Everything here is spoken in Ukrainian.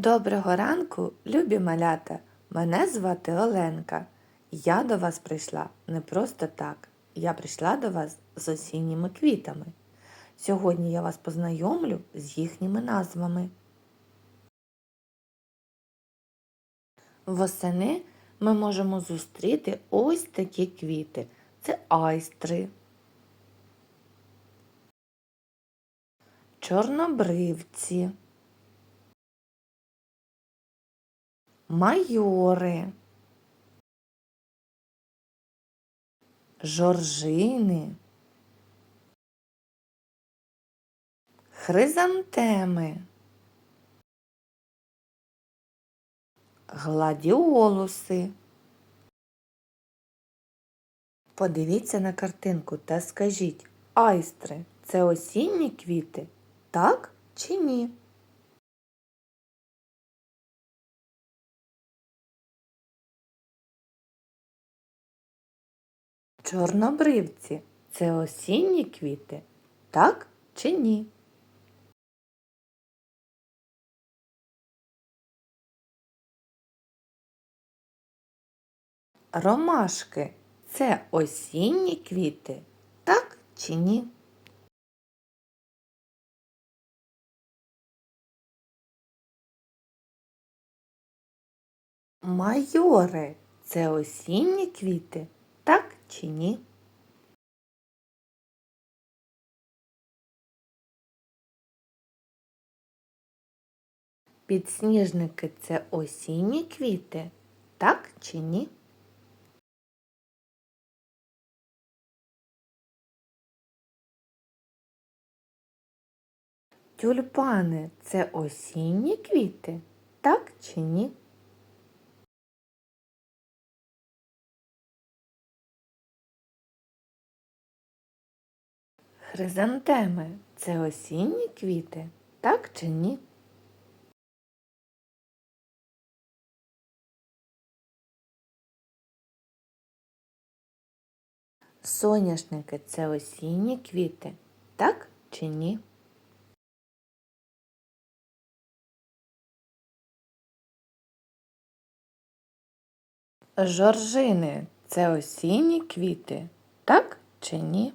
Доброго ранку, любі малята! Мене звати Оленка. Я до вас прийшла не просто так. Я прийшла до вас з осінніми квітами. Сьогодні я вас познайомлю з їхніми назвами. Восени ми можемо зустріти ось такі квіти. Це айстри, чорнобривці. Майори, жоржини, хризантеми, гладіолуси. Подивіться на картинку та скажіть, айстри це осінні квіти, так чи ні? Чорнобривці це осінні квіти, так чи ні? Ромашки це осінні квіти, так чи ні? Майори це осінні квіти, чи ні? Підсніжники це осінні квіти, так чи ні? Тюльпани це осінні квіти, так чи ні? Хризантеми це осінні квіти, так чи ні? Соняшники це осінні квіти, так чи ні? Жоржини це осінні квіти, так чи ні?